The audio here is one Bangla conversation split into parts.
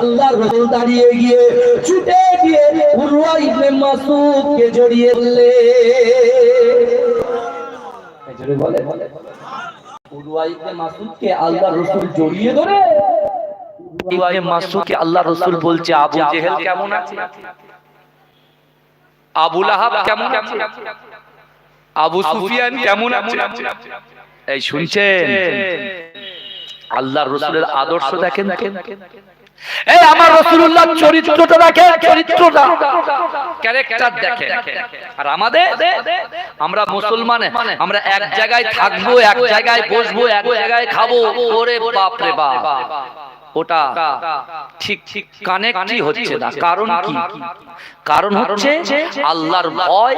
আল্লাহর রাসূল দাঁড়িয়ে গিয়ে ছুটে গিয়ে উরওয়া ইবনে মাসউদকে জড়িয়ে ধরলে জোরে বলে উরওয়া ইবনে মাসউদকে আল্লাহর রাসূল জড়িয়ে ধরে। আল্লাহ রসুল বলছে, আবু জেহেল কেমন আছে? আবু লাহাব কেমন আছে? আবু সুফিয়ান কেমন আছে? এই শুনছেন? আল্লাহর রসুলের আদর্শ দেখেন এই আমার রসুল্লাহ চরিত্রটা দেখে, চরিত্রটা। ক্যারেক্টার দেখে। আর আমাদের, আমরা মুসলমান, আমরা এক জায়গায় থাকব, এক জায়গায় বসবো, এক জায়গায় খাব, ওরে বাপ রে বাপ। ওটা ঠিক ঠিক কানেক্টই হচ্ছে না। কারণ কি? কারণ হচ্ছে আল্লাহর ভয়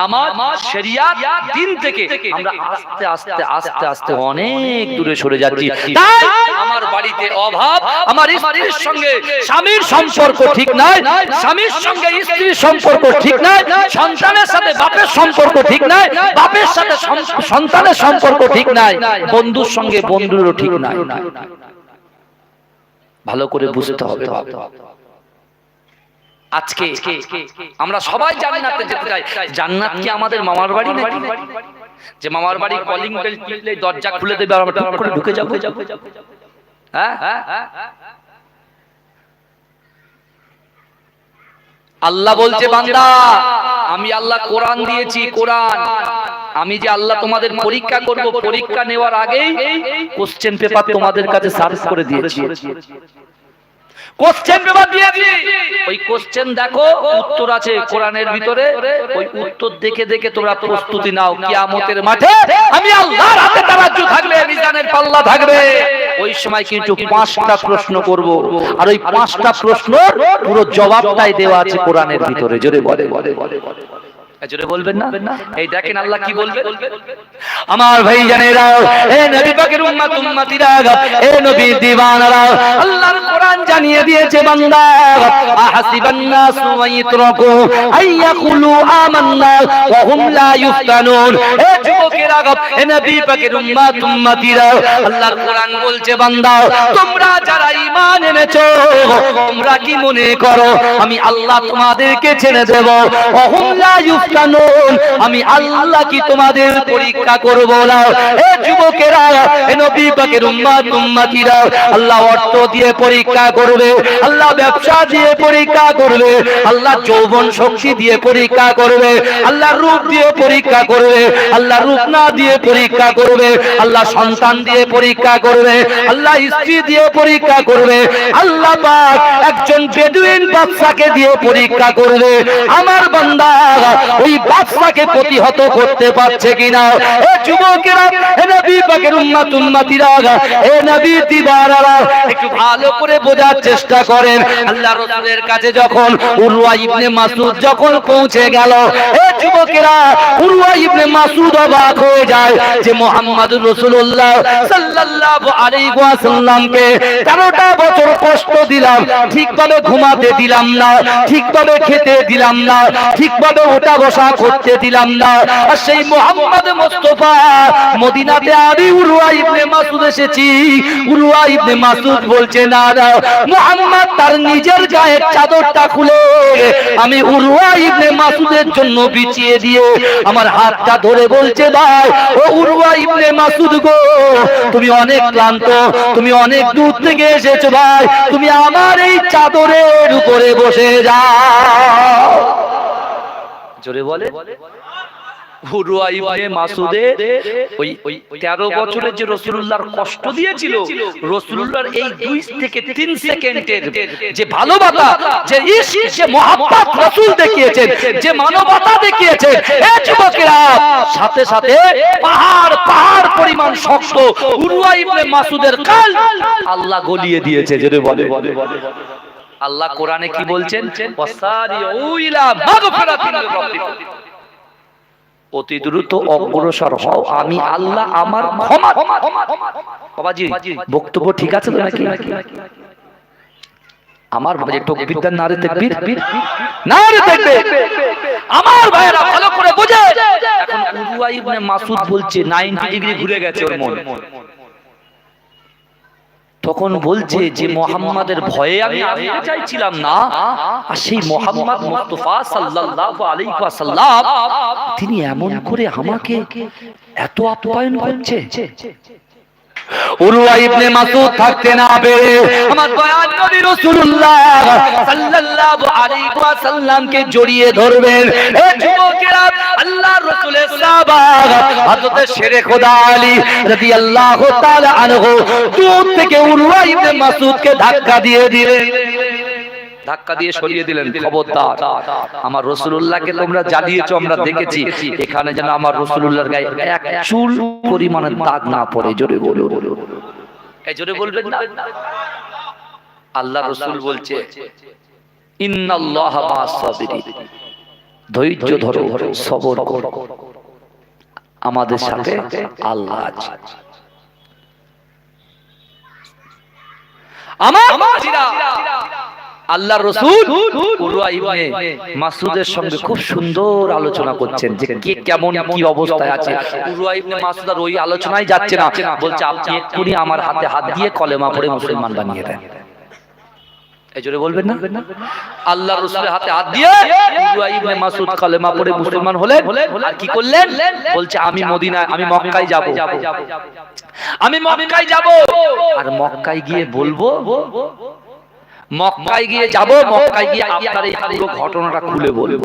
নামাজ, শরিয়াত, দিন থেকে আমরা আস্তে আস্তে আস্তে আস্তে অনেক দূরে সরে যাচ্ছি। তাই আমার বাড়িতে অভাব, আমার স্ত্রীর সঙ্গে স্বামীর সম্পর্ক ঠিক নাই, স্বামীর সঙ্গে স্ত্রীর সম্পর্ক ঠিক নাই, সন্তানের সাথে বাপের সম্পর্ক ঠিক নাই, বাপের সাথে সন্তানের সম্পর্ক ঠিক নাই, বন্ধুর সঙ্গে বন্ধুরও ঠিক নাই। ভালো করে বুঝতে হবে আজকে আমরা সবাই জান্নাতে যেতে চাই। জান্নাত কি আমাদের মামার বাড়ি নাকি? যে মামার বাড়ি কলিং বেল টিপলে দরজা খুলে দেবে আর আমরা টপ করে ঢুকে যাব। হ্যাঁ? আল্লাহ বলছে বান্দা আমি আল্লাহ কোরআন দিয়েছি, কোরআন। আমি যে আল্লাহ তোমাদের পরীক্ষা করব, পরীক্ষা নেওয়ার আগেই কোশ্চেন পেপার তোমাদের কাছে সার্চ করে দিয়েছি। কোশ্চেন পেপার ওই কোশ্চেন দেখো, উত্তর আছে ভিতরে। ওই উত্তর দেখে দেখে প্রস্তুতি নাও। কিয়ামতের মাঠে আমি আল্লাহর হাতে থাকবে, মিজানের পাল্লা থাকবে। ওই সময় কিন্তু পাঁচটা প্রশ্ন করব। আর ওই পাঁচটা প্রশ্ন পুরো জবাবটাই দেওয়া আছে কোরআনের ভিতরে। জোরে বলে বলে বলে বলে। জোরে বলবেন না? এই দেখেন আল্লাহ কি বলবেন? আমার ভাই জানেরা এ নবী পাকের উম্মত উম্মতিরা এ নবী দিওয়ানারা আল্লাহর কোরআন জানিয়ে দিয়েছে বান্দা আহাসিবান নাসু আইয়াকুলু আমান্না ওয়া হুম লা ইফতানুন এ যুবকেরা এ নবী পাকের উম্মত উম্মতিরা আল্লাহর কোরআন বলছে বান্দা তোমরা যারা ঈমান এনেছো তোমরা কি মনে করো? আমি আল্লাহ তোমাদেরকে ছেড়ে দেব। ওয়া হুম লা ইফতানুন আমি আল্লাহ কি তোমাদের পরীক্ষা করব না? এ যুবকেরা, এ নবী পাকের উম্মত উম্মতিরা, আল্লাহ অর্থ দিয়ে পরীক্ষা করবে, আল্লাহ ব্যবসা দিয়ে পরীক্ষা করবে, আল্লাহ যৌবন শক্তি দিয়ে পরীক্ষা করবে, আল্লাহ রূপ দিয়ে পরীক্ষা করবে, আল্লাহ রূপ না দিয়ে পরীক্ষা করবে, আল্লাহ সন্তান দিয়ে পরীক্ষা করবে, আল্লাহ স্ত্রী দিয়ে পরীক্ষা করবে, আল্লাহ পাক একজন বেদুইন বাদশাকে দিয়ে পরীক্ষা করবে। আমার বান্দা ওই বাদশাকে প্রতিহত করতে পারছে কিনা? এ যুবকেরা, এ নবী পাকের উম্মত, উম্মতিরা, এ নবী দিবারারা, একটু ভালো করে বোঝার চেষ্টা করেন। আল্লাহ রাসূলের কাছে যখন উরওয়া ইবনে মাসউদ যখন পৌঁছে গেল, এ যুবকেরা, উরওয়া ইবনে মাসউদ অবাক হয়ে যায় যে মুহাম্মদুর রাসূলুল্লাহ সাল্লাল্লাহু আলাইহি ওয়াসাল্লামকে 13টা বছর কষ্ট দিলাম, ঠিকভাবে ঘুমাতে দিলাম না, ঠিকভাবে খেতে দিলাম না, ঠিকভাবে ওঠা বসা করতে দিলাম না। আর সেই মোহাম্মদ মোস্তফা মদিনাতে আমি উরুয়া ইবনে মাসুদ এসেছি। উরুয়া ইবনে মাসুদ বলছে, না না, মোহাম্মদ তার নিজের গায়ের চাদরটা খুলে আমি উরুয়া ইবনে মাসুদের জন্য বিছিয়ে দিয়ে আমার হাতটা ধরে বলছে, ভাই, ও উরুয়া ইবনে মাসুদ গো, তুমি অনেক ক্লান্ত, তুমি অনেক দূর থেকে এসেছ, ভাই, তুমি আমার এই চাদরের উপরে বসে যাও। জোরে বলে। হুরুয়া ইবনে মাসুদের ওই ওই 13 বছরের যে রাসূলুল্লাহর কষ্ট দিয়েছিল রাসূলুল্লাহর এই 2 থেকে 3 সেকেন্ডের যে ভালোবাসা যে ইশক যে মহব্বত রাসূল দেখিয়েছেন যে মানবতা দেখিয়েছেন এই যুবকেরা সাথে সাথে পাহাড় পাহাড় পরিমাণ শক্ত হুরুয়া ইবনে মাসুদের কাল আল্লাহ গলিয়ে দিয়েছে জোরে বলে। আল্লাহ কোরআনে কি বলছেন অতি দ্রুত অগ্রসর হও আমি আল্লাহ আমার ক্ষমা বাবাজি বক্তব্য ঠিক আছে তো নাকি আমার বাবাজি টকবিদ্যার নারে তাকবীর নারে তাকবীর আমার ভাইরা ভালো করে বোঝে এখন উরুয়া ইবনে মাসুদ বলছে 90 ডিগ্রি ঘুরে গেছে ওর মন তখন বলছে যে মোহাম্মদের ভয়ে আমি আসতে চাইছিলাম না। আর সেই মোহাম্মদ মুস্তাফা সাল্লাল্লাহু আলাইহি ওয়াসাল্লাম তিনি এমন করে আমাকে এত আপ্যায়ন করছে। উরওয়া ইবনে থাকতে না পেরে আমার বয়ান নবী রাসূলুল্লাহ সাল্লাল্লাহু আলাইহি জড়িয়ে ধরবেন। এ যুবকেরা রাসূলের সাহাবা, হযরত শেরে খোদা আলী রাদিয়াল্লাহু তাআলা আনহু দূর থেকে ইবনে ধাক্কা দিয়ে দিলেন। ধাক্কা দিয়ে সরিয়ে দিলেন খবরদার। আমার রসুল্লাহকে তোমরা জ্বালিয়েছো আমরা দেখেছি। এখানে যেন আমার রসুল্লাহর গায়ে এক চুল পরিমাণের দাগ না পড়ে। জোরে বলো এই জোরে বলবেন না। আল্লাহ রসুল বলছে ইন্নাল্লাহ ধৈর্য ধরো সবর করো। আমাদের সাথে আল্লাহ আছে। আমার আল্লাহ রসুল মাসুদের সঙ্গে খুব সুন্দর আলোচনা করছেন যে কে কেমন কি অবস্থায় আছে। ইবনে মাসুদ আর ওই আলোচনায় যাচ্ছে না। বলছে আপনি এক্ষুনি আমার হাতে হাত দিয়ে কলেমা পড়ে মুসলমান বানিয়ে দেন। এই জোরে বলবেন না? আল্লাহ রসুলের হাতে হাত দিয়ে উরওয়া মাসুদ কলেমা পড়ে মুসলমান হলেন। আর কি করলেন? বলছে আমি মদিনা আমি মক্কায় যাব। আমি মক্কায় যাব। আর মক্কায় গিয়ে বলব মক্কায় গিয়ে যাব মক্কায় গিয়ে আপনার এই পুরো ঘটনাটা খুলে বলব।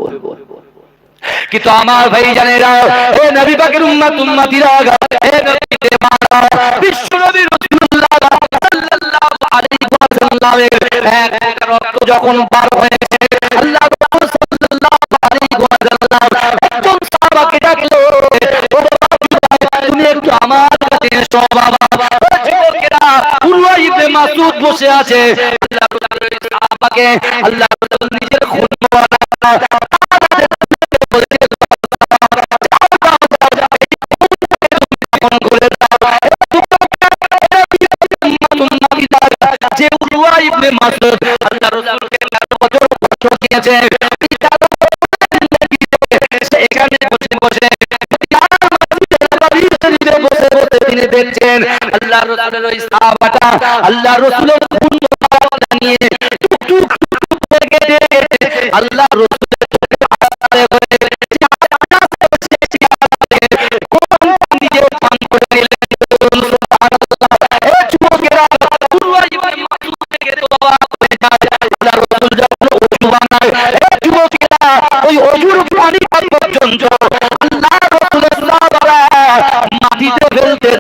কিন্তু আমার ভাই জানেরা এ নবী পাকের উম্মত উম্মতিরা এ নবীতে মারা বিশ্ব নবী রাসূলুল্লাহ সাল্লাল্লাহু আলাইহি ওয়াসাল্লামের এক ফোঁটা রক্ত যখন বার হয়েছে আল্লাহ রাসূল সাল্লাল্লাহু আলাইহি ওয়াসাল্লাম একজন সাহাবাকে ডাকলো ও বাবা, তুমি একটু আমার কাছে এসো বাবা। ও যুবকেরা উরওয়া মাসউদ বসে আছে। যে উরওয়া ইবনে মাসউদ আল্লাহ রাসূলকে 13 বছর দিয়েছে দেখছেন আল্লাহ রাসূলের ওই সাহাবাটা আল্লাহ রাসূলের খুন মোবারক নিয়ে টুক টুক টুক টুক করে কেটে আল্লাহ মাটিতে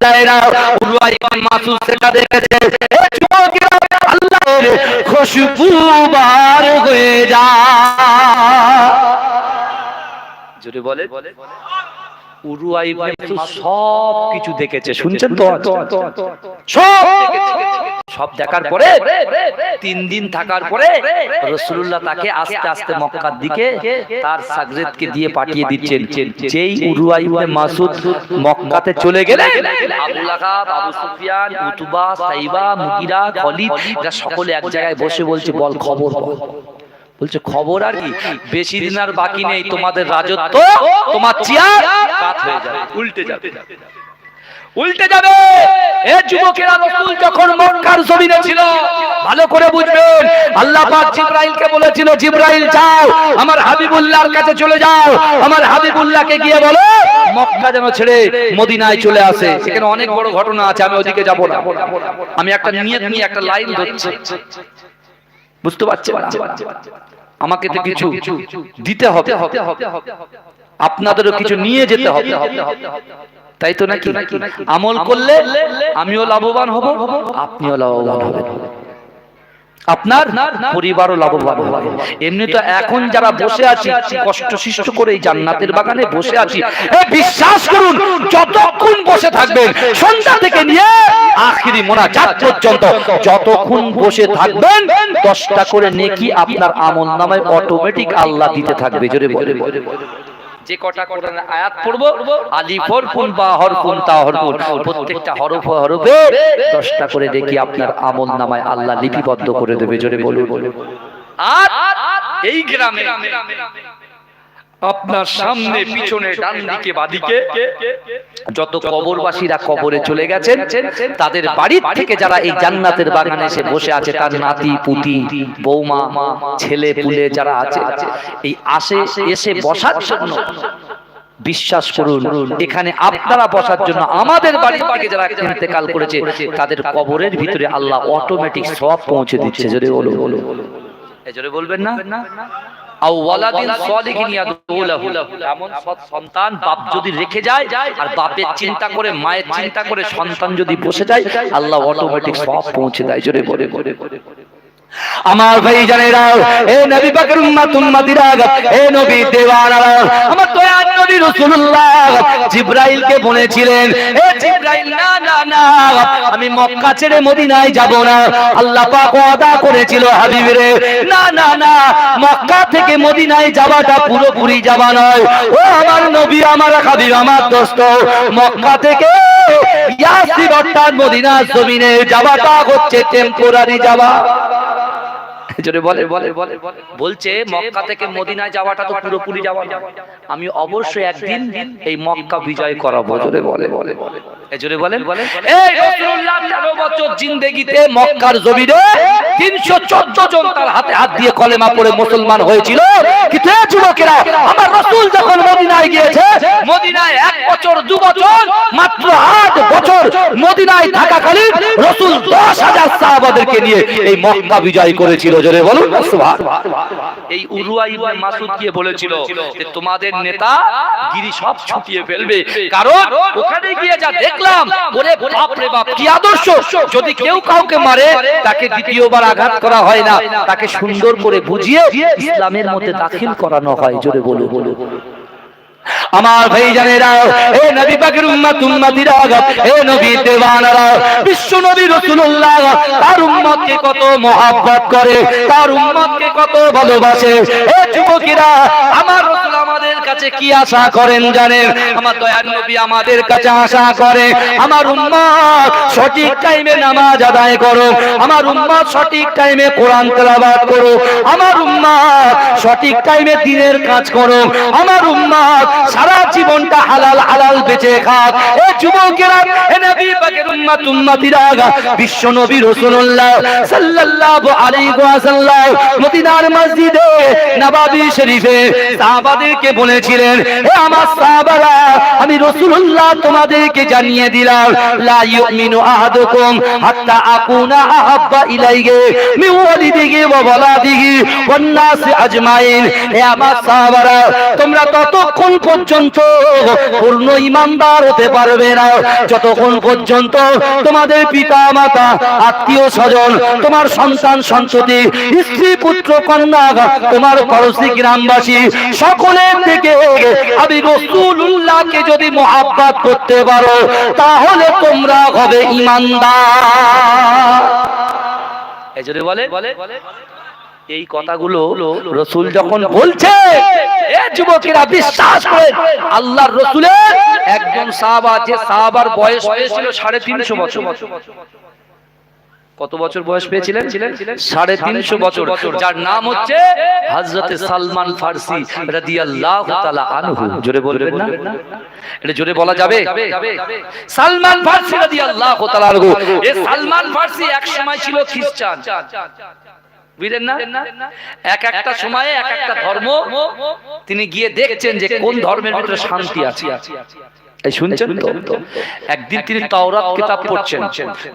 দেয় না। উরওয়া ইবনে সেটা দেখেছে। আল্লাহর খুশবু বার হয়ে যা জোরে বলে উরুয়া মাসউদ সব কিছু দেখেছে শুনছেন তো সব সব দেখার পরে তিন দিন থাকার পরে রসুল্লাহ তাকে আস্তে আস্তে মক্কার দিকে তার সাগরেদকে দিয়ে পাঠিয়ে দিচ্ছেন। যেই উরুয়া ইবনে মাসুদ মক্কাতে চলে গেলেন। Abu Lahab Abu Sufyan Utba Shaiba Mughira Khalid সকলে এক জায়গায় বসে বলছে বল খবর বল বলছে খবর আর কি? বেশি দিন আর বাকি নেই তোমাদের রাজত্ব তোমার চেয়ার কাত হয়ে যাবে উল্টে যাবে। উল্টে যাবে। এ যুবকেরা রাসূল যখন মক্কার জমিনে ছিল ভালো করে বুঝবেন আল্লাহ পাক জিবরাইলকে বলেছিল জিবরাইল যাও আমার হাবিবুল্লাহর কাছে চলে যাও। আমার হাবিবুল্লাহকে গিয়ে বলো মক্কা যেন ছেড়ে মদিনায় চলে আসে। সেখানে অনেক বড় ঘটনা আছে আমি ওদিকে যাব না। আমি একটা নিয়ত নিয়ে একটা লাইন ধরছি। বুঝতে পারছে আমাকে তো কিছু দিতে হবে। আপনাদেরও কিছু নিয়ে যেতে হবে। তাই তো নাকি? আমল করলে আমিও লাভবান হব, আপনিও লাভবান হবেন। আপনার পরিবারও লাভবান হবে। এমনি তো এখন যারা বসে আছি কষ্ট সৃষ্ট করে এই জান্নাতের বাগানে বসে আছি। এ বিশ্বাস করুন যতক্ষণ বসে থাকবেন সন্ধ্যা থেকে নিয়ে আখিরি মোনাজাত পর্যন্ত যতক্ষণ বসে থাকবেন দশটা করে নেকি আপনার আমল নামায় অটোমেটিক আল্লাহ দিতে থাকবে। জোরে বলে যে কটা কোরআনের আয়াত পড়ব আলিফর কোন বা হর কোন তা হর কোন প্রত্যেকটা হরফ হরফে দশটা করে দেখি আপনার আমল নামায় আল্লাহ লিপিবদ্ধ করে দেবে জোরে বলুন। বলে আর এই গ্রামে আপনার সামনে পিছনে ডান দিকে বাদিকে যত কবরবাসীরা কবরে চলে গেছেন তাদের বাড়ির থেকে যারা এই জান্নাতের বাগানে এসে বসে আছে তার নাতি পুতি বৌমা ছেলে পুলে যারা আছে এই আসে এসে বসার জন্য বিশ্বাস করুন এখানে আপনারা বসার জন্য আমাদের বাড়ি থেকে যারা ইন্তেকাল করেছে তাদের কবরের ভিতরে আল্লাহ অটোমেটিক সব পৌঁছে দিচ্ছে। জোরে বলো জোরে বলবেন না? এমন সন্তান বাপ যদি রেখে যায়, আর বাপের চিন্তা করে, মায়ের চিন্তা করে সন্তান যদি বসে যায়, আল্লাহ অটোমেটিক সব পৌঁছে দেয়। জোরে বলে বলে। আমার ভাই জানেরা, এ নবী পাকের উম্মত, উম্মতিরা এ নবী দেওয়ানারা, আমার দয়ার নবী রাসূলুল্লাহ জিবরাইলকে বলেছিলেন, এ জিবরাইল, না না না, আমি মক্কা ছেড়ে মদিনায় যাব না। আল্লাহ পাক ওয়াদা করেছিল, হাবিবরে, না না না, মক্কা থেকে মদিনায় যাওয়াটা পুরোপুরি যাওয়া নয়। ও আমার নবী, আমার হাবিব, আমার দোস্ত, মক্কা থেকে ইয়াসির অর্থাৎ মদিনার জমিনে যাওয়াটা হচ্ছে টেম্পোরারি যাওয়া। জোরে বলে বলে বলে বলছে মক্কা থেকে মদিনায় যাওয়াটা তো পুরোপুরি যাওয়া না আমি অবশ্যই একদিন এই মক্কা বিজয় করাবো জোরে বলে বলে বলে জোরে বলেন এই রাসূলুল্লাহ 13 বছর জিন্দেগিতে মক্কার জমিনে 314 জন তার হাতে হাত দিয়ে কলেমা পড়ে মুসলমান হয়েছিল। কিন্তু যুবকেরা, আমার যখন মদিনায় গিয়েছে, মদিনায় এক বছর, দু বছর, মাত্র বছর মদিনায় থাকাকালীন রাসূল 10000 সাহাবাদেরকে নিয়ে এই মক্কা বিজয় করেছিল। জোরে বলুন এই গিয়ে বলেছিল যে তোমাদের নেতা গিরি সব ছুটিয়ে ফেলবে। কারণ ওখানে গিয়ে যা দেখলাম, ওরে বাপ রে বাপ, কি আদর্শ। যদি কেউ কাউকে মারে, তাকে দ্বিতীয়বার আঘাত করা হয় না, তাকে সুন্দর করে বুঝিয়ে ইসলামের মধ্যে দাখিল করানো হয়, জোরে বলো বলো আমার ভাই জানেরা এ নবী পাকের উম্মত নবী বিশ্ব নবী তার উম্মতকে কত করে, তার উম্মতকে কত ভালোবাসে। যুবকেরা, আমার কাছে কি আশা করেন জানেন? আমার দয়ার নবী আমাদের কাছে আশা করে। আমার উম্মত সঠিক টাইমে নামাজ আদায় করো আমার উম্মত সঠিক টাইমে কোরআন তেলাওয়াত করো আমার উম্মত সঠিক টাইমে দিনের কাজ করো আমার উম্মত সারা জীবনটা হালাল হালাল বেঁচে খাক। এ যুবকেরা, এ নবী পাকের উম্মত উম্মতিরা, বিশ্ব নবী রাসূলুল্লাহ সাল্লাল্লাহু আলাইহি ওয়াসাল্লাম মদিনার মসজিদে নববী শরীফে সাহাবাদেরকে বলেছিলেন, হে আমার সাহাবারা, আমি রাসূলুল্লাহ তোমাদেরকে জানিয়ে দিলাম, লা ইউমিনু আহাদুকুম হাত্তা আকুনা আহাব্বা ইলাইহি মিন ওয়ালিদিহি ওয়া ওয়ালাদিহি ওয়ান নাস আজমাইন। হে আমার সাহাবারা, তোমরা ততক্ষণ পর্যন্ত পূর্ণ ইমানদার হতে পারবে না। যতক্ষণ পর্যন্ত তোমাদের পিতা মাতা আত্মীয় স্বজন, তোমার সন্তান, সন্ততি, স্ত্রী, পুত্র, কন্যা, তোমার পড়োশী, গ্রামবাসী, সকলের থেকে আমি রসুল্লাহকে যদি মহাব্বাত করতে পারো তাহলে তোমরা হবে ইমানদার। এই যদি বলে এই কথাগুলো রসুল যখন বলছে যুবকেরা বিশ্বাস করে আল্লাহর রসুলের একজন সাহাবা যে সাহাবার বয়স হয়েছিল সাড়ে তিনশো বছর। কত বছর বয়স পেয়েছিলেন? সাড়ে তিনশো বছর। যার নাম হচ্ছে হজরত সালমান ফার্সি রাদিয়াল্লাহু তাআলা আনহু। জোরে বলবেন না? এটা জোরে বলা যাবে। সালমান ফার্সি রাদিয়াল্লাহু তাআলা আনহু। এই সালমান ফার্সি এক সময় ছিল খ্রিস্টান। বুঝলেন না? এক একটা সময়ে এক একটা ধর্ম তিনি গিয়ে দেখছেন যে কোন ধর্মের ভিতরে শান্তি আছে। এই শুনছেন তো? একদিন তিনি তাওরাত কিতাব পড়ছেন।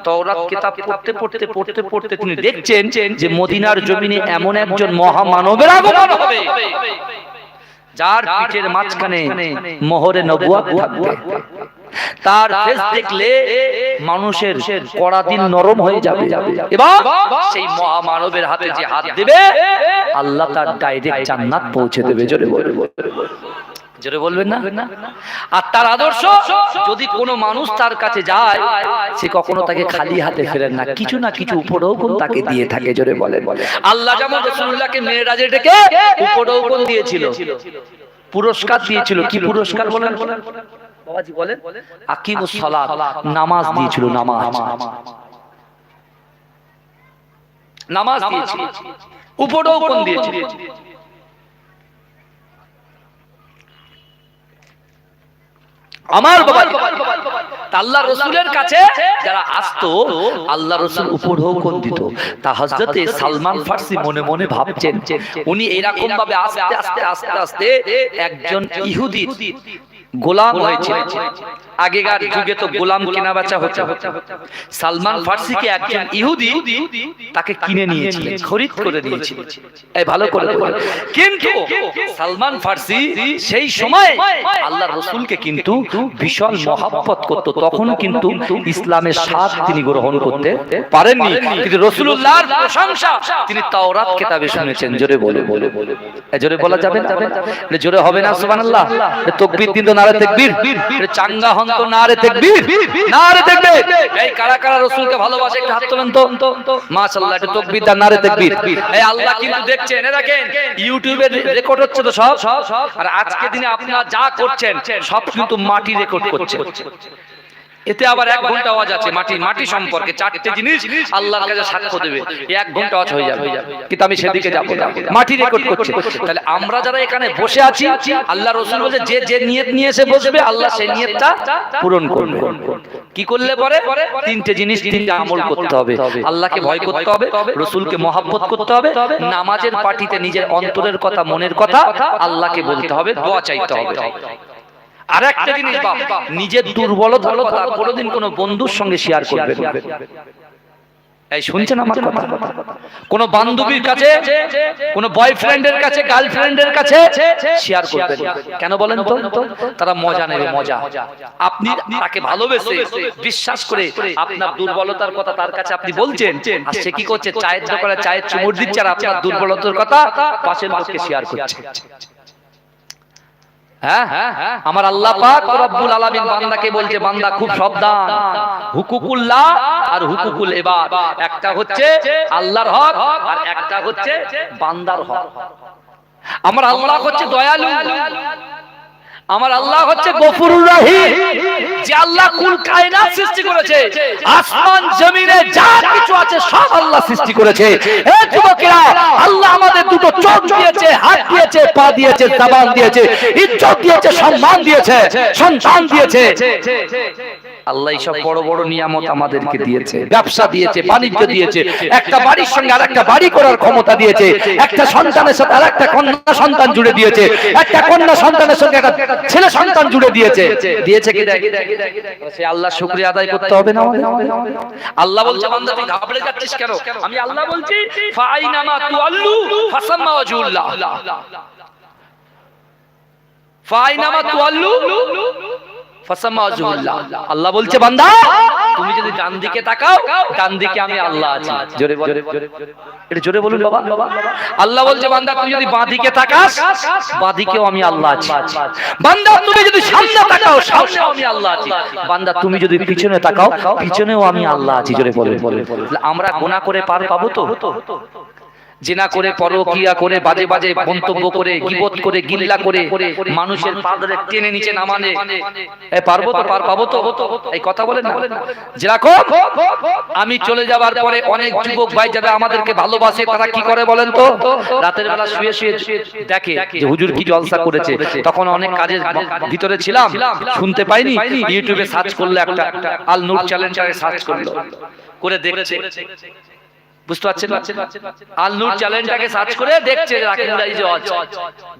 তাওরাত কিতাব পড়তে পড়তে পড়তে পড়তে তিনি দেখছেন যে মদিনার জমিনে এমন একজন মহামানবের আগমন হবে। যার পিঠের মাঝখানে মোহরে নবুয়াত থাকবে। তার ফেস দেখলে মানুষের কড়া দিন নরম হয়ে যাবে। এবং সেই মহামানবের হাতে যে হাত দেবে আল্লাহ তার ডাইরেক্ট জান্নাত পৌঁছে দেবে। জোরে বলে জোরে বলবেন না? আর তার আদর্শ যদি কোনো মানুষ তার কাছে যায় সে কখনো তাকে খালি হাতে ফেরেন না। কিছু না কিছু উপরৌকন তাকে দিয়ে থাকে জোরে বলে বলে আল্লাহ যেমন রসুল্লাহকে মেয়েরাজে ডেকে উপরৌকন দিয়েছিল। পুরস্কার দিয়েছিল। কি পুরস্কার বলেন? বাবাজি বলেন। আকিমুস সালাত। নামাজ দিয়েছিল নামাজ। নামাজ দিয়েছিল। উপরৌকন দিয়েছিল। আমার বাবা আল্লাহ রসুলের কাছে যারা আসতো, আল্লাহ রসুল উপঢৌকন দিত। তা হজরতে সালমান ফার্সি মনে মনে ভাবছেন, উনি এরকম ভাবে আস্তে আস্তে আস্তে আস্তে, একজন ইহুদি। গোলাম হয়েছিলেন আগেকার যুগে তো গোলাম কেনা বেচা হচ্ছে সালমান ফার্সিকে একজন ইহুদি তাকে কিনে নিয়েছিলেন খরিদ করে নিয়েছিলেন এই ভালো করে। কিন্তু সালমান ফার্সি সেই সময় আল্লাহ রসুলকে কিন্তু ভীষণ মহাব্বত করত। তখন কিন্তু ইসলামের স্বাদ তিনি গ্রহণ করতে পারেননি। কিন্তু রসুল্লাহর প্রশংসা তিনি তাওরাত কেতাবে শুনেছেন। জোরে বলে বলে বলে জোরে বলা যাবে না? জোরে হবে না? সুবহানাল্লাহ। তাকবীর দিন তো নারে তাকবীর। চাঙ্গা হন তো নারে তাকবীর। নারে তাকবীর। এই কারা কারা রাসূলকে ভালোবাসে একটু হাত তোলেন তো। মাশাআল্লাহ এটা তাকবীর দা নারে তাকবীর। এই আল্লাহ কিন্তু দেখছেন এ দেখেন ইউটিউবে রেকর্ড হচ্ছে তো সব। আর আজকে দিনে আপনারা যা করছেন সব কিন্তু মাটি রেকর্ড করছে। এতে আবার এক ঘণ্টা আওয়াজ আছে, মাটি মাটি সম্পর্কে চারটে জিনিস আল্লাহর কাছে সাক্ষ্য দেবে। এক ঘণ্টা আওয়াজ হয়ে যাবে। কিন্তু আমি সেদিকে যাব মাটি রেকর্ড করছে। তাহলে আমরা যারা এখানে বসে আছি, আল্লাহ রসুল বলছে, যে যে নিয়ত নিয়ে এসে বসবে, আল্লাহ সেই নিয়তটা পূরণ করবে। কি করলে পরে? তিনটে জিনিস, তিনটে আমল করতে হবে। আল্লাহকে ভয় করতে হবে, রসুলকে মহাব্বত করতে হবে, নামাজের পার্টিতে নিজের অন্তরের কথা, মনের কথা আল্লাহকে বলতে হবে, দোয়া চাইতে হবে। আর একটা জিনিস নিজের দুর্বলতার কথা কোনোদিন কোনো বন্ধুর সঙ্গে শেয়ার করবে এই শুনছেন আমার কথা? কোন বান্ধবীর কাছে কোন বয়ফ্রেন্ডের কাছে গার্লফ্রেন্ডের কাছে শেয়ার করবেন। কেন বলেন তো? তারা মজা নেবে মজা। আপনি তাকে ভালোবেসে বিশ্বাস করে আপনার দুর্বলতার কথা তার কাছে আপনি বলছেন। আর সে কি করছে? চায়ের দোকানে চায়ের চুমুর দিচ্ছে আর আপনার দুর্বলতার কথা পাশের লোককে শেয়ার করছে। হ্যাঁ? আমার আল্লাহ পাক রব্বুল আলামিন বান্দাকে বলছে, বান্দা, খুব সাবধান। হুকুকুল্লাহ আর হুকুকুল ইবাদ। একটা হচ্ছে আল্লাহর হক আর একটা হচ্ছে বান্দার হক। আমার আল্লাহ হচ্ছে দয়ালু। আমার আল্লাহ হচ্ছে গফুরুর রাহিম, যে আল্লাহ কুল কায়নাত সৃষ্টি করেছে, আসমান, জমিনে যা কিছু আছে সব আল্লাহ সৃষ্টি করেছে। হে যুবকেরা, আল্লাহ আমাদের দুটো চোখ দিয়েছে, হাত দিয়েছে, পা দিয়েছে, জবান দিয়েছে, ইজ্জত দিয়েছে, সম্মান দিয়েছে, সন্তান দিয়েছে। আল্লাহ সব বড় বড় নিয়ামত আমাদেরকে দিয়েছে, ব্যবসা দিয়েছে, বাণিজ্য দিয়েছে, একটা বাড়ির সঙ্গে আর একটা বাড়ি করার ক্ষমতা দিয়েছে, একটা সন্তানের সাথে আর একটা কন্যা সন্তান জুড়ে দিয়েছে, একটা কন্যা সন্তানের সঙ্গে একটা ছেলে সন্তান জুড়ে দিয়েছে। দিয়েছে কি? সে আল্লাহ শুকরিয়া আদায় করতে হবে না আল্লাহ বলছে, বান্দা, তুই ঘাবড়ে যাচ্ছিস কেন? আমি আল্লাহ বলছি, ফাইনামা তুআল্লু ফাসাম্মা ওয়াজহুল্লাহ ফাইনামা তুআল্লু আল্লাহ বলছে বান্দা তুমি যদি ডান দিকে তাকাও ডান দিকে আমি আল্লাহ আছি। জোরে বল এটা জোরে বলুন বাবা। আল্লাহ বলছে বান্দা তুমি যদি বাঁ দিকে তাকাস বাঁ দিকেও আমি আল্লাহ আছি। বান্দা তুমি যদি সামনে তাকাও সামনেও আমি আল্লাহ আছি। বান্দা তুমি যদি পিছনে তাকাও পিছনেও আমি আল্লাহ আছি। জোরে বলে। আমরা গোনা করে পার পাবো তো? জেনা করে পরকিয়া করে বাজে বাজে মন্তব্য করে গিবত করে গিল্লা করে মানুষের পা ধরে টেনে নিচে নামানে। পারব তো পার পাবো তো? এই কথা বলেন না? যেরকম আমি চলে যাবার পরে অনেক যুবক ভাই যাবে আমাদেরকে ভালোবাসে তারা কি করে বলেন তো? রাতের বেলা শুয়ে শুয়ে দেখে যে হুজুর কি জলসা করেছে। তখন অনেক কাজের ভিতরে ছিলাম শুনতে পাইনি ইউটিউবে সার্চ করলে একটা আল নূর চ্যালেঞ্জারে সার্চ করল। করে দেখছে। বুঝতে পারছেন? আল নূর চ্যানেলটাকে সার্চ করে দেখছে রাকিবুল আজিজ।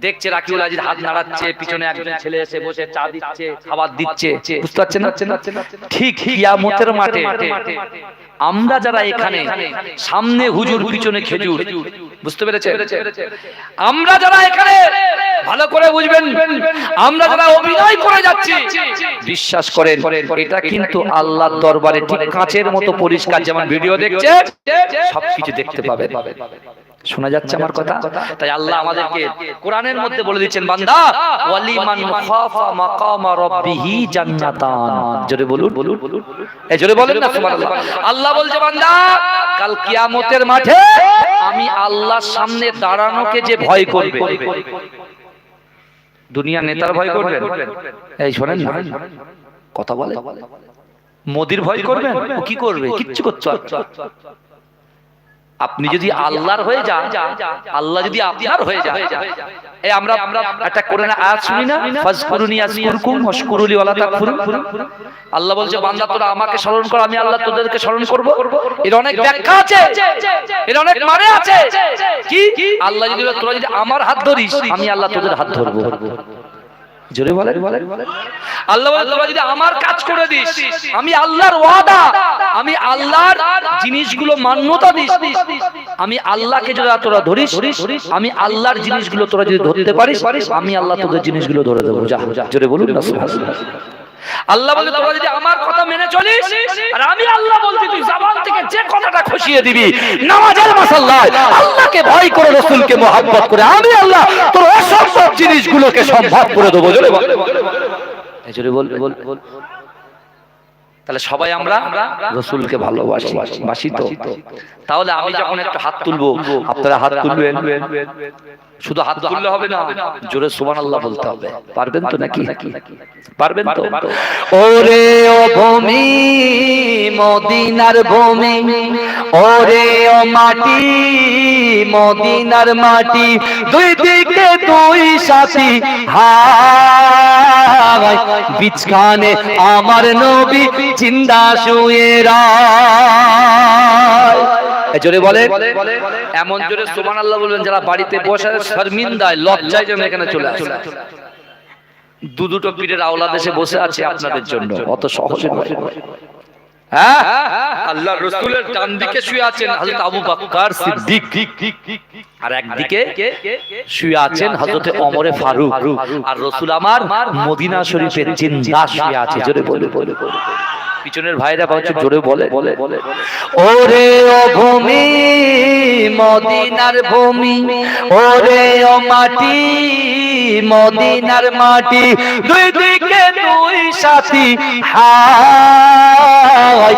দেখছে রাকিবুল আজিজ হাত নাড়াচ্ছে পিছনে একজন ছেলে এসে বসে চা দিচ্ছে খাবার দিচ্ছে। বুঝতে পারছেন? ঠিক কিয়ামতের মাঠে আমরা যারা এখানে সামনে হুজুর পিছনে খেজুর। বুঝতে পেরেছে আমরা যারা এখানে ভালো করে বুঝবেন আমরা যারা অভিনয় করে যাচ্ছি বিশ্বাস করেন এটা কিন্তু আল্লাহর দরবারে ঠিক কাঁচের মতো পরিষ্কার যেমন ভিডিও দেখছে সবকিছু দেখতে পাবে শোনা যাচ্ছে আমার কথা? তাই আল্লাহ আমাদেরকে কোরআনের মধ্যে বলে দিচ্ছেন বান্দা ওয়ালিমান খাফা মাকামা রাব্বিহি জান্নাতান। জোরে বলুন। বলুন। এই জোরে বলেন না সুবহানাল্লাহ। আল্লাহ বলছে বান্দা কাল কিয়ামতের মাঠে আমি আল্লাহর সামনে দাঁড়ানোকে যে ভয় করবে। দুনিয়া নেতার ভয় করবেন? এই শোনেন না। কথা বলে? মোদির ভয় করবেন? ও কি করবে? কিচ্ছু করতে পারবে না। আপনি যদি আল্লাহর হয়ে যান আল্লাহ যদি আপনার হয়ে যায় এই আমরা আমরা একটা করে না আয়াত শুনি না। ফাজকুরুনি আজকুরকুম ওয়াশকুরুলি ওয়ালা তাকফুরুন। আল্লাহ বলছে বান্দা তোরা আমাকে স্মরণ কর আমি আল্লাহ তোদেরকে স্মরণ করব। এর অনেক ব্যাখ্যা আছে। এর অনেক মানে আছে। কি? আল্লাহ যদি তোরা যদি আমার হাত ধরিস আমি আল্লাহ তোদের হাত ধরবো। জোরে বলেন। বলেন বলেন। আল্লাহ তোরা যদি আমার কাজ করে দিস আমি আল্লাহর ওয়াদা আমি আল্লাহর জিনিসগুলো মান্যতা দিস আমি আল্লাহকে যদি তোরা ধরিস আমি আল্লাহর জিনিসগুলো তোরা যদি ধরতে পারিস আমি আল্লাহ তোদের জিনিসগুলো ধরে দেবো। যা যা, জোরে বলুন না সুবহানাল্লাহ। আল্লাহ বলে তোরা যদি আমার কথা মেনে চলিস আর আমি আল্লাহ বলছি তুই জবান থেকে যে খুশিয়ে দিবি। নামাজের মাসাল্লায় আল্লাহকে ভয় করে, রসুলকে মহাব্বত করে। আমি আল্লাহ তোর অসম্ভব জিনিসগুলোকে সম্ভব করে দেবো। জোরে বল। বল। তাহলে সবাই আমরা রসুলকে ভালোবাসি বাসি তো তাহলে আমি যখন একটু হাত তুলবো আপনারা হাত তুলবেন। শুধু হাত তুললে হবে না জোরে সুবান আল্লাহ বলতে হবে। পারবেন তো নাকি? পারবেন তো? ওরে ও ভূমি মদিনার ভূমি। ওরে ও মাটি মদিনার মাটি। দুই দিকে দুই সাথী। হায় বিছখানে আমার নবী জিন্দা শুয়ে জোরে বলে? এমন জোরে সুবহান আল্লাহ বলবেন যারা বাড়িতে বসে শর্মিন্দায় লজ্জায় যেন এখানে চলে আসে। দু দুটো পীরের আওলা দেশে বসে আছে আপনাদের জন্য। অত সহজে হ্যাঁ? আল্লাহ রসুলের ডান দিকে শুয়ে আছেন হযরত আবু বকর সিদ্দিক। আর একদিকে শুয়ে আছেন হযরত ওমরে ফারুক। আর রসুল আমার মদিনা শরীফের জিন্দা শুয়ে আছে। জোরে বলে বলে বলে। পিছনের ভাইরা বলছে জোরে বলে বলে ওরে ও ভূমি মদিনার ভূমি ওরে ও মাটি মদিনার মাটি দুই দিকে দুই সাথী হায়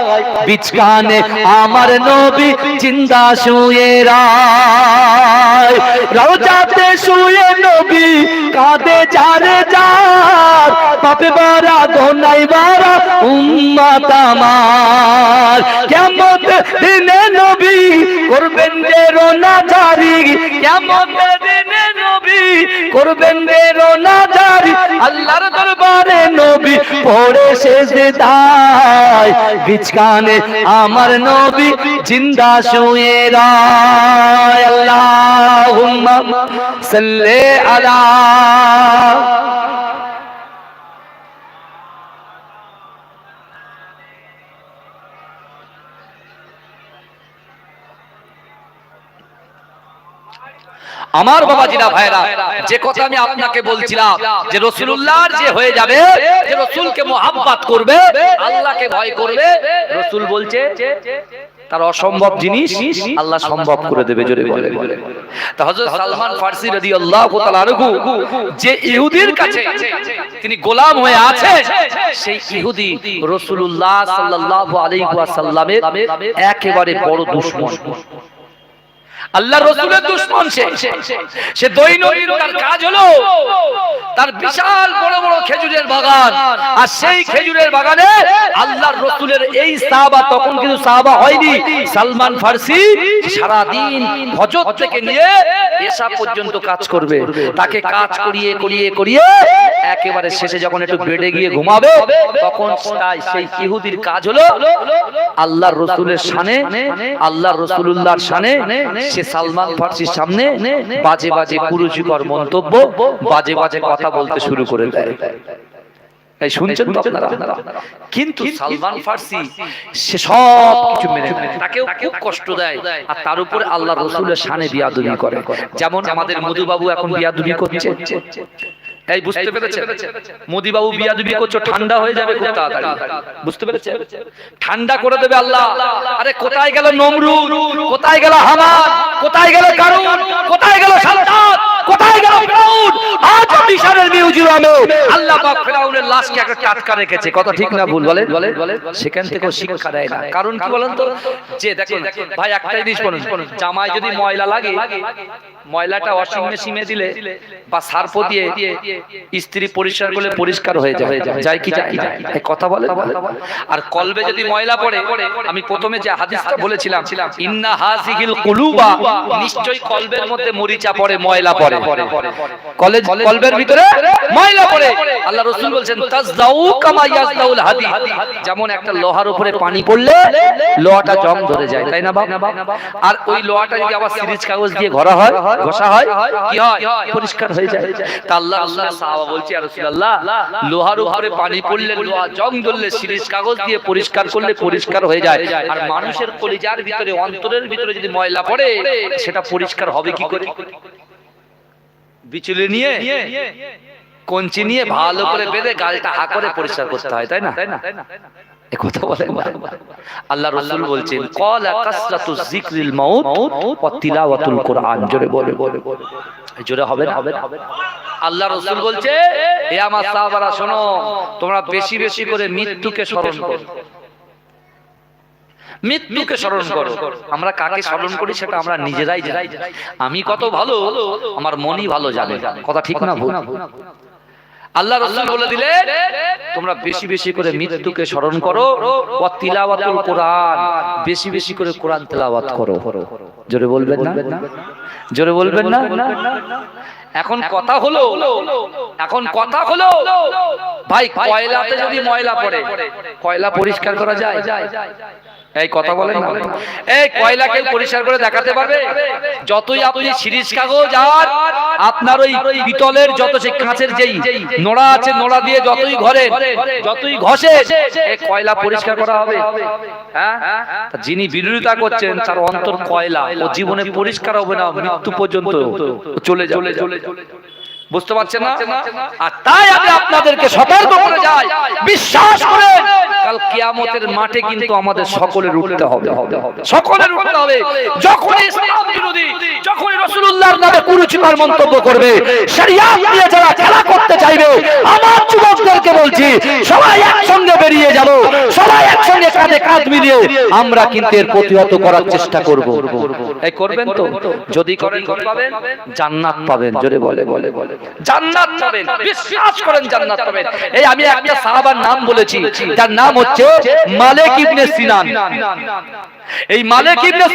বিচকানে আমার নবী জিন্দা শুয়ে রায়। রওজাতে শুয়ে নবী কাঁদে যারে যার পাপে বারা ধনাই বারা উম্মত আমার। কেমন দিনে নবী করবেন যে রোনা জারি কেমন দিনে নবী করবেন যে রোনা জারি আল্লাহর দরবারে নবী পড়ে শেষে দায় আমার নবী জিন্দা শুয়ে রায়। আলা আমার বাবা জিরা ভাইরা, যে কথা আমি আপনাকে বলছিলাম, যে রসুল্লাহর যে হয়ে যাবে, যে রসুলকে মোহাব্বত করবে, আল্লাহকে ভয় করবে, রসুল বলছে, তার অসম্ভব জিনিস আল্লাহ সম্ভব করে দেবে, জোরে ইহুদির কাছে গোলাম হয়ে আছে সেই একেবারে বড় দুশমন। আল্লাহ রসুলের দুশ্মন সে। সে। দৈনন্দিন তার কাজ হলো তার বিশাল বড় বড় খেজুরের বাগান। আর সেই খেজুরের বাগানে আল্লাহর রসুলের এই সাহাবা তখন কিন্তু সাহাবা হয়নি। সালমান ফার্সি সারা দিন হজর থেকে নিয়ে এসা পর্যন্ত কাজ করবে। তাকে কাজ করিয়ে করিয়ে করিয়ে একেবারে শেষে যখন একটু বেডে গিয়ে ঘুমাবে তখন তাই সেই ইহুদির কাজ হলো আল্লাহর রসুলের শানে আল্লাহর রসুল্লাহর শানে সে সালমান ফার্সির সামনে বাজে বাজে কুরুচিকর মন্তব্য, বাজে বাজে কথা বলতে শুরু করে দেয়। শুনছেন তো কিন্তু সালমান ফার্সি সে সব কিছু মেনে তাকেও খুব কষ্ট দেয় আর তার উপর আল্লাহ রসুলের শানে বিয়াদুবি করে। যেমন আমাদের মধুবাবু এখন বিয়াদুবি করছে। এই বুঝতে পেরেছে মোদি বাবু বিয়াদুবি করছ ঠান্ডা হয়ে যাবে খুব তাড়াতাড়ি। বুঝতে পেরেছে ঠান্ডা করে দেবে আল্লাহ। আরে কোথায় গেল নমরুদ? কোথায় গেল হামান কোথায় গেল কারুন? কোথায় গেল সালতাত কোথায় গেল ফিরাউন? আজ মিউজিয়ামে আল্লাহ পাক ফেরাউনের লাশকে একটা টাটকা রেখেছে। কথা ঠিক না ভুল বলেন? সেখান থেকেও শিক্ষা দেয় না। কারণ কি বলেন তো? যে দেখুন ভাই একটাই জিনিস বলুন। জামায় যদি ময়লা লাগে ময়লাটা দিলে বা দিয়ে স্ত্রী পরিষ্কার করলে পরিষ্কার হয়ে যায় যায় কি যায় কথা বলে আর কলবে যদি ময়লা পড়ে আমি প্রথমে যে হাদিসটা বলেছিলাম ইন্না হাজিহিল কুলুবা নিশ্চয়ই কলবের মধ্যে মরিচা পড়ে ময়লা পড়ে কলেজ কলবের ভিতরে ময়লা পড়ে। আল্লাহ রাসূল বলছেন, তাজদাউ কামা ইয়াজদাউল হাদি। যেমন একটা লোহার উপরে পানি পড়লে লোহাটা জং ধরে যায়, তাই না বাপ? আর ওই লোহাটা যদি আবার সিরিজ কাগজ দিয়ে ঘষা হয় ঘষা হয়, কি হয়? পরিষ্কার হয়ে যায়। তা আল্লাহ আল্লাহ সাহাবা রাসূলুল্লাহ, লোহার উপরে পানি পড়লে লোহা জং ধরলে সিরিজ কাগজ দিয়ে পরিষ্কার করলে পরিষ্কার হয়ে যায়। আর মানুষের কলিজার ভিতরে, অন্তরের ভিতরে যদি ময়লা পড়ে, সেটা পরিষ্কার হবে কি করে? বিচুলি নিয়ে কঞ্চি নিয়ে ভালো করে বেঁধে গালটা হা করে পরিষ্কার করতে হয় তাই না? কথা বলেন। আল্লাহ রাসূল বলছেন ক্বালা কাসরাতু যিকরিল মাউত ওয়া তিলাওয়াতুল কোরআন। জোরে বলে বলে জোরে হবে না? আল্লাহ রাসূল বলছে আমার সাহাবারা শোনো তোমরা বেশি বেশি করে মৃত্যুকে স্মরণ করো। মৃত্যুকে স্মরণ করো। আমরা কাকে স্মরণ করি সেটা আমরা নিজেরাই জানি। আমি কত ভালো আমার মনই ভালো জানে। কথা ঠিক না ভুল? আল্লাহ রাসূল বলে দিলে তোমরা বেশি বেশি করে মৃত্যুকে স্মরণ করো ওয়া তিলাওয়াতুল কোরআন। বেশি বেশি করে কোরআন তেলাওয়াত করো। জোরে বলবেন না? জোরে বলবেন না? এখন কথা হলো। এখন কথা হলো। ভাই কয়লাতে যদি ময়লা পড়ে কয়লা পরিষ্কার করা যায়? এই কথা বলেন না এই কয়লাকে পরিষ্কার করে দেখাতে পারবে? যতই আপনি সিরিজ কাগজ আর আপনার ওই পিতলের যত সেই কাঁচের যেই নোড়া আছে নোড়া দিয়ে যতই ঘরে যতই ঘষে এই কয়লা পরিষ্কার করা হবে। হ্যাঁ? যিনি বিরোধিতা করছেন তার অন্তর কয়লা। ও জীবনে পরিষ্কার হবে না মৃত্যু পর্যন্ত চলে যাবে। বুঝতে পারছেন না? আর তাই আমি আপনাদেরকে সতর্ক করে যাই। বিশ্বাস করে কাল কিয়ামতের মাঠে কিন্তু আমাদের সকলের উঠতে হবে। সকলের উঠতে হবে। যখন ইসলাম বিরোধী যখন রাসূলুল্লাহর নামে কুরুচিকর মন্তব্য করবে শরিয়াত নিয়ে যারা খেলা করতে চাইবে আমার যুবকদেরকে বলছি সবাই একসঙ্গে বেরিয়ে যাব। সবাই একসঙ্গে কাঁধে কাঁধ মিলিয়ে আমরা কিন্তু এর প্রতিহত করার চেষ্টা করব। এই করবেন তো? যদি করেন পাবেন জান্নাত পাবেন জোরে বলে বলে বলে। জান্নাত পাবেন। বিশ্বাস করেন জান্নাত পাবেন। এই আমি একটা সাহাবার নাম বলেছি, যার নাম হচ্ছে মালিক ইবনে সিনান। এই মালিক ইবনে